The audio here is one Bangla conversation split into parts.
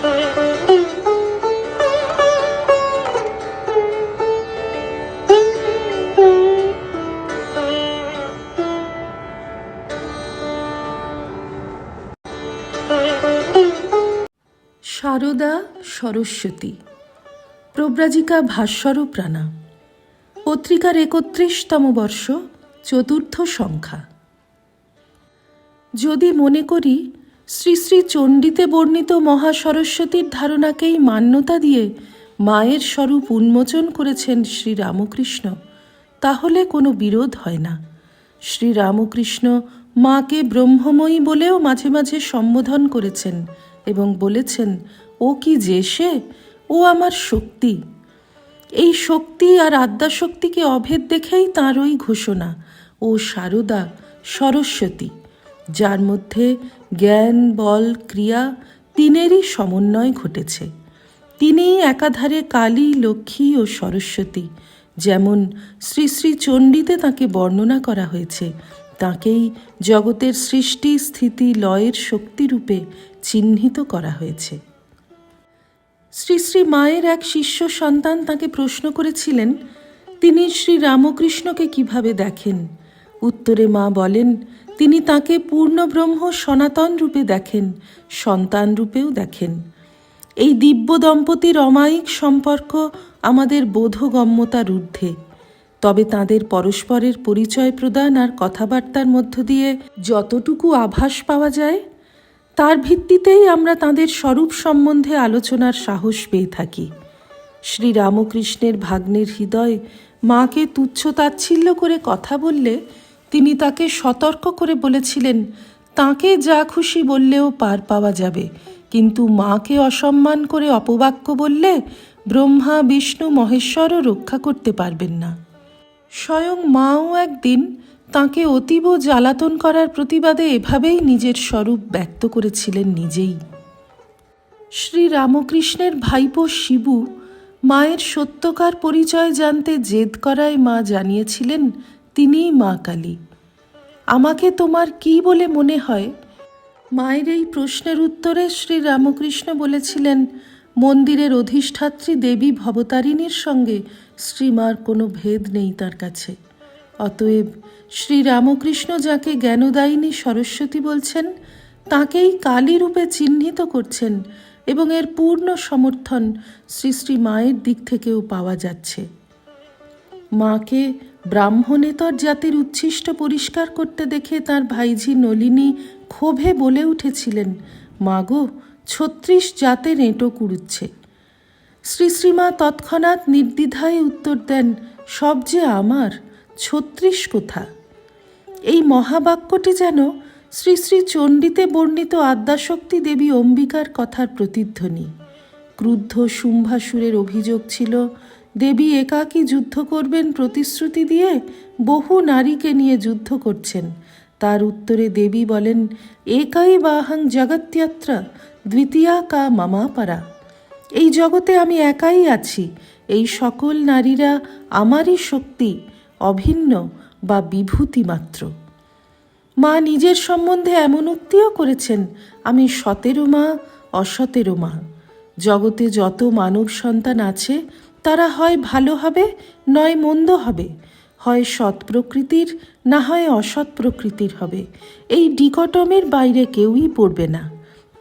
সারদা সরস্বতী প্রব্রাজিকা ভাস্বর প্রাণা পত্রিকার একত্রিশতম বর্ষ চতুর্থ সংখ্যা। যদি মনে করি শ্রী শ্রী চণ্ডীতে বর্ণিত মহাসরস্বতীর ধারণাকেই মান্যতা দিয়ে মায়ের স্বরূপ উন্মোচন করেছেন শ্রী রামকৃষ্ণ। তাহলে কোনো বিরোধ হয় না। শ্রী রামকৃষ্ণ মাকে ব্রহ্মময়ী বলেও মাঝে মাঝে সম্বোধন করেছেন এবং বলেছেন, ও কি যে সে? ও আমার শক্তি। এই শক্তি আর আদ্যাশক্তিকে অভেদ দেখেই তাঁর ওই ঘোষণা, ও সারদা সরস্বতী। যার মধ্যে জ্ঞান, বল, ক্রিয়া তিনেরই সমন্বয় ঘটেছে। তিনিই একাধারে কালী, লক্ষ্মী ও সরস্বতী। যেমন শ্রী শ্রী চণ্ডীতে তাকে বর্ণনা করা হয়েছে, তাকেই জগতের সৃষ্টি, স্থিতি, লয়ের শক্তিরূপে চিহ্নিত করা হয়েছে। শ্রী শ্রী মায়ের এক শিষ্য সন্তান তাকে প্রশ্ন করেছিলেন, তিনি শ্রী রামকৃষ্ণকে কীভাবে দেখেন? উত্তরে মা বলেন তিনি তাকে পূর্ণব্রহ্ম সনাতন রূপে দেখেন, সন্তান রূপেও দেখেন। এই দিব্য দম্পতির অমায়িক সম্পর্ক আমাদের বোধগম্যতার ঊর্ধ্বে। তবে তাদের পরস্পরের পরিচয় প্রদান আর কথাবার্তার মধ্য দিয়ে যতটুকু আভাস পাওয়া যায়, তার ভিত্তিতেই আমরা তাদের স্বরূপ সম্বন্ধে আলোচনার সাহস পেয়ে থাকি। শ্রী রামকৃষ্ণের ভাগ্নের হৃদয় মাকে তুচ্ছ তাচ্ছিল্য করে কথা বললে তিনি তাকে সতর্ক করে বলেছিলেন, তাকে যা খুশি বললেও পার পাওয়া যাবে। কিন্তু মাকে অসম্মান করে অপবাক্য বললে ব্রহ্মা, বিষ্ণু, মহেশ্বরও রক্ষা করতে পারবেন না। স্বয়ং মাও একদিন তাকে অতীব জ্বালাতন করার প্রতিবাদে এভাবেই নিজের স্বরূপ ব্যক্ত করেছিলেন নিজেই। শ্রী রামকৃষ্ণের ভাইপো শিবু মায়ের সত্যকার পরিচয় জানতে জেদ করায় মা জানিয়েছিলেন তিনিই মা কালী। আমাকে তোমার কি বলে মনে হয়? মায়ের এই প্রশ্নের উত্তরে শ্রী রামকৃষ্ণ বলেছিলেন, মন্দিরের অধিষ্ঠাত্রী দেবী ভবতারিণীর সঙ্গে শ্রীমার কোনো ভেদ নেই তার কাছে। অতএব শ্রী রামকৃষ্ণ যাকে জ্ঞানদায়িনী সরস্বতী বলছেন, তাকেই কালী রূপে চিহ্নিত করছেন এবং এর পূর্ণ সমর্থন শ্রী শ্রী মায়ের দিক থেকেও পাওয়া যাচ্ছে। মাকে ব্রাহ্মণেতর জাতির উচ্ছিষ্ট পরিষ্কার করতে দেখে তার ভাইঝি নলিনী ক্ষোভে বলে উঠেছিলেন, মাগো, ছত্রিশ জাতের এঁটো কুড়ুচ্ছে। শ্রী শ্রীমা তৎক্ষণাৎ নির্দ্বিধায় উত্তর দেন, সব যে আমার, ছত্রিশ কোথা? এই মহাবাক্যটি যেন শ্রী শ্রী চণ্ডীতে বর্ণিত আদ্যাশক্তি দেবী অম্বিকার কথার প্রতিধ্বনি। ক্রুদ্ধ শুম্ভাসুরের অভিযোগ ছিল দেবী একাকী যুদ্ধ করবেন প্রতিশ্রুতি দিয়ে বহু নারীকে নিয়ে যুদ্ধ করছেন। তার উত্তরে দেবী বলেন, একাই বাহাং জগত্যাত্রা দ্বিতীয়া কা মামা পারা। এই জগতে আমি একাই আছি। এই সকল নারীরা আমারই শক্তি, অভিন্ন বা বিভূতি মাত্র। মা নিজের সম্বন্ধে এমন উক্তিও করেছেন, আমি সতেরো মা, অসতেরো মা। জগতে যত মানব সন্তান আছে তারা হয় ভালো হবে, নয় মন্দ হবে। হয় সৎ প্রকৃতির, না হয় অসৎ প্রকৃতির হবে। এই ডিকটমের বাইরে কেউই পড়বে না।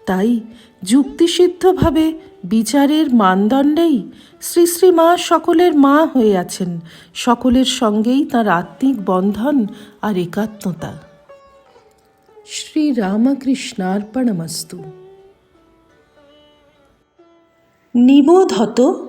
তাই যুক্তিসিদ্ধভাবে বিচারের মানদণ্ডেই শ্রী শ্রী মা সকলের মা হয়ে আছেন, সকলের সঙ্গেই তার আত্মিক বন্ধন আর একাত্মতা। শ্রী রামকৃষ্ণার্পণমস্তু। নিবোধ হত